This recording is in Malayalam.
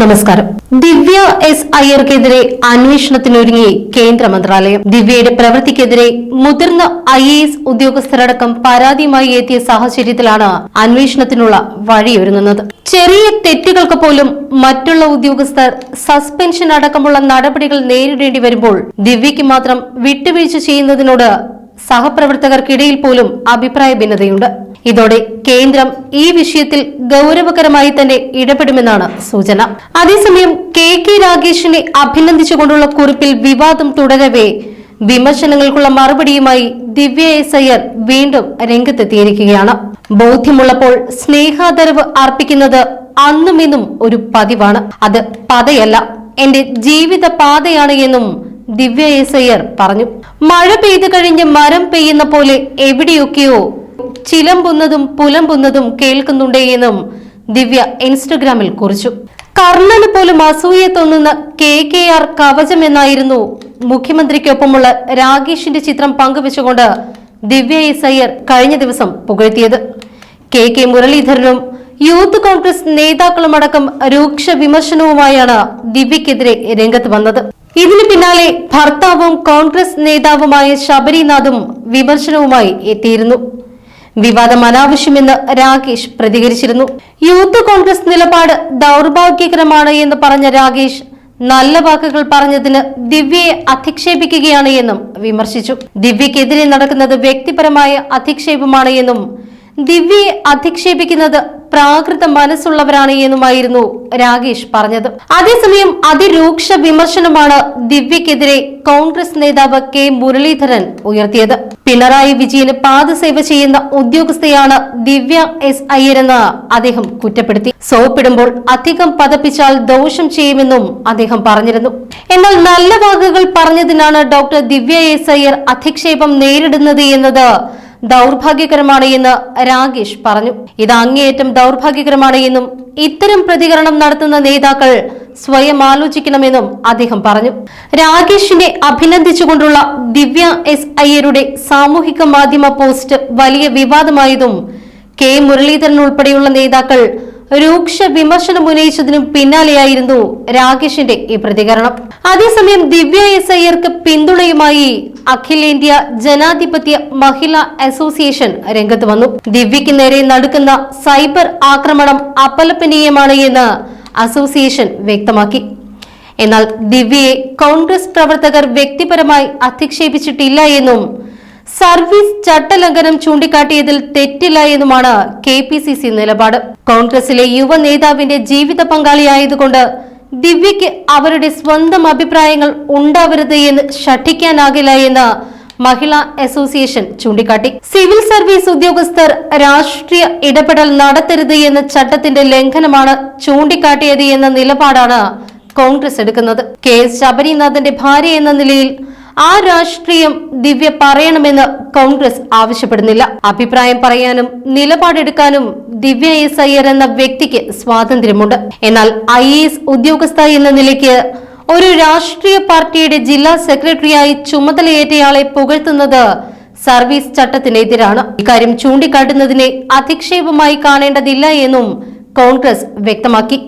നമസ്കാരം. ദിവ്യ എസ് അയ്യർക്കെതിരെ അന്വേഷണത്തിനൊരുങ്ങി കേന്ദ്ര മന്ത്രാലയം. ദിവ്യയുടെ പ്രവൃത്തിക്കെതിരെ മുതിർന്ന ഐ എ എസ് ഉദ്യോഗസ്ഥരടക്കം പരാതിയുമായി എത്തിയ സാഹചര്യത്തിലാണ് അന്വേഷണത്തിനുള്ള വഴിയൊരുങ്ങുന്നത്. ചെറിയ തെറ്റുകൾക്ക് പോലും മറ്റുള്ള ഉദ്യോഗസ്ഥർ സസ്പെൻഷൻ അടക്കമുള്ള നടപടികൾ നേരിടേണ്ടി വരുമ്പോൾ ദിവ്യയ്ക്ക് മാത്രം വിട്ടുവീഴ്ച ചെയ്യുന്നതിനോട് സഹപ്രവർത്തകർക്കിടയിൽ പോലും അഭിപ്രായ ഭിന്നതയുണ്ട്. ഇതോടെ കേന്ദ്രം ഈ വിഷയത്തിൽ ഗൗരവകരമായി തന്നെ ഇടപെടുമെന്നാണ് സൂചന. അതേസമയം കെ കെ രാഗേഷിനെ അഭിനന്ദിച്ചുകൊണ്ടുള്ള കുറിപ്പിൽ വിവാദം തുടരവേ വിമർശനങ്ങൾക്കുള്ള മറുപടിയുമായി ദിവ്യ എസ് അയ്യർ വീണ്ടും രംഗത്തെത്തിയിരിക്കുകയാണ്. ബോധ്യമുള്ളപ്പോൾ സ്നേഹാദരവ് അർപ്പിക്കുന്നത് അന്നുമെന്നും ഒരു പതിവാണ്. അത് പതയല്ല എന്റെ ജീവിത പാതയാണ് എന്നും ദിവ്യ എസ് അയ്യർ പറഞ്ഞു. മഴ പെയ്തു കഴിഞ്ഞ് മരം പെയ്യുന്ന പോലെ എവിടെയൊക്കെയോ ചിലമ്പുന്നതും പുലമ്പുന്നതും കേൾക്കുന്നുണ്ടേ എന്നും ദിവ്യ ഇൻസ്റ്റഗ്രാമിൽ കുറിച്ചു. കർണന് പോലും അസൂയ തോന്നുന്ന കെ കെ ആർ കവചം എന്നായിരുന്നു മുഖ്യമന്ത്രിക്കൊപ്പമുള്ള രാഗേഷിന്റെ ചിത്രം പങ്കുവെച്ചുകൊണ്ട് ദിവ്യ എസ് അയ്യർ കഴിഞ്ഞ ദിവസം പുകഴ്ത്തിയത്. കെ കെ മുരളീധരനും യൂത്ത് കോൺഗ്രസ് നേതാക്കളുമടക്കം രൂക്ഷ വിമർശനവുമായാണ് ദിവ്യക്കെതിരെ രംഗത്ത് വന്നത്. ഇതിനു പിന്നാലെ ഭർത്താവും കോൺഗ്രസ് നേതാവുമായ ശബരിനാഥും വിമർശനവുമായി എത്തിയിരുന്നു. വിവാദം അനാവശ്യമെന്ന് രാകേഷ് പ്രതികരിച്ചിരുന്നു. യൂത്ത് കോൺഗ്രസ് നിലപാട് ദൗർഭാഗ്യകരമാണ് എന്ന് പറഞ്ഞ രാകേഷ് നല്ല വാക്കുകൾ പറഞ്ഞതിന് ദിവ്യയെ അധിക്ഷേപിക്കുകയാണ് എന്നും വിമർശിച്ചു. ദിവ്യക്കെതിരെ നടക്കുന്നത് വ്യക്തിപരമായ അധിക്ഷേപമാണ് എന്നും ദിവ്യയെ അധിക്ഷേപിക്കുന്നത് പ്രാകൃത മനസ്സുള്ളവരാണ് എന്നുമായിരുന്നു രാഗേഷ് പറഞ്ഞത്. അതേസമയം അതിരൂക്ഷ വിമർശനമാണ് ദിവ്യക്കെതിരെ കോൺഗ്രസ് നേതാവ് കെ മുരളീധരൻ ഉയർത്തിയത്. പിണറായി വിജയന് പാദസേവ ചെയ്യുന്ന ഉദ്യോഗസ്ഥയാണ് ദിവ്യ എസ് അയ്യരെന്ന് അദ്ദേഹം കുറ്റപ്പെടുത്തി. സോപ്പിടുമ്പോൾ അധികം പതപ്പിച്ചാൽ ദോഷം ചെയ്യുമെന്നും അദ്ദേഹം പറഞ്ഞിരുന്നു. എന്നാൽ നല്ല വാക്കുകൾ പറഞ്ഞതിനാണ് ഡോക്ടർ ദിവ്യ എസ് അയ്യർ അധിക്ഷേപം നേരിടുന്നത് എന്നത് ദൗർഭാഗ്യകരമാണ് എന്ന് രാകേഷ് പറഞ്ഞു. ഇത് അങ്ങേയറ്റം ദൗർഭാഗ്യകരമാണ് എന്നും ഇത്തരം പ്രതികരണം നടത്തുന്ന നേതാക്കൾ സ്വയം ആലോചിക്കണമെന്നും അദ്ദേഹം പറഞ്ഞു. രാകേഷിനെ അഭിനന്ദിച്ചുകൊണ്ടുള്ള ദിവ്യ എസ് അയ്യരുടെ സാമൂഹിക മാധ്യമ പോസ്റ്റ് വലിയ വിവാദമായതും കെ മുരളീധരൻ ഉൾപ്പെടെയുള്ള നേതാക്കൾ രൂക്ഷ വിമർശനം ഉന്നയിച്ചതിനും പിന്നാലെയായിരുന്നു രാകേഷിന്റെ ഈ പ്രതികരണം. അതേസമയം ദിവ്യ എസ് അയ്യർക്ക് പിന്തുണയുമായി അഖിലേന്ത്യാ ജനാധിപത്യ മഹിളാ അസോസിയേഷൻ രംഗത്ത് വന്നു. ദിവ്യയ്ക്ക് നേരെ നടക്കുന്ന സൈബർ ആക്രമണം അപലപനീയമാണ് എന്ന് അസോസിയേഷൻ വ്യക്തമാക്കി. എന്നാൽ ദിവ്യയെ കോൺഗ്രസ് പ്രവർത്തകർ വ്യക്തിപരമായി അധിക്ഷേപിച്ചിട്ടില്ല എന്നും സർവീസ് ചട്ടലംഘനം ചൂണ്ടിക്കാട്ടിയതിൽ തെറ്റില്ല എന്നുമാണ് കെ പി സി സി നിലപാട്. കോൺഗ്രസിലെ യുവ നേതാവിന്റെ ജീവിത പങ്കാളിയായതുകൊണ്ട് ദിവ്യയ്ക്ക് അവരുടെ സ്വന്തം അഭിപ്രായങ്ങൾ ഉണ്ടാവരുത് എന്ന് ശഠിക്കാനാകില്ല എന്ന് മഹിളാ അസോസിയേഷൻ ചൂണ്ടിക്കാട്ടി. സിവിൽ സർവീസ് ഉദ്യോഗസ്ഥർ രാഷ്ട്രീയ ഇടപെടൽ നടത്തരുത് എന്ന ചട്ടത്തിന്റെ ലംഘനമാണ് ചൂണ്ടിക്കാട്ടിയത് എന്ന നിലപാടാണ് കോൺഗ്രസ് എടുക്കുന്നത്. കെ എസ് ശബരിനാഥന്റെ ഭാര്യ എന്ന നിലയിൽ ആ രാഷ്ട്രീയം ദിവ്യ പറയണമെന്ന് കോൺഗ്രസ് ആവശ്യപ്പെടുന്നില്ല. അഭിപ്രായം പറയാനും നിലപാടെടുക്കാനും ദിവ്യ എസ് അയ്യർ എന്ന വ്യക്തിക്ക് സ്വാതന്ത്ര്യമുണ്ട്. എന്നാൽ ഐ എസ് ഉദ്യോഗസ്ഥ എന്ന നിലയ്ക്ക് ഒരു രാഷ്ട്രീയ പാർട്ടിയുടെ ജില്ലാ സെക്രട്ടറിയായി ചുമതലയേറ്റയാളെ പുകഴ്ത്തുന്നത് സർവീസ് ചട്ടത്തിനെതിരാണ്. ഇക്കാര്യം ചൂണ്ടിക്കാട്ടുന്നതിനെ അധിക്ഷേപമായി കാണേണ്ടതില്ല എന്നും കോൺഗ്രസ് വ്യക്തമാക്കി.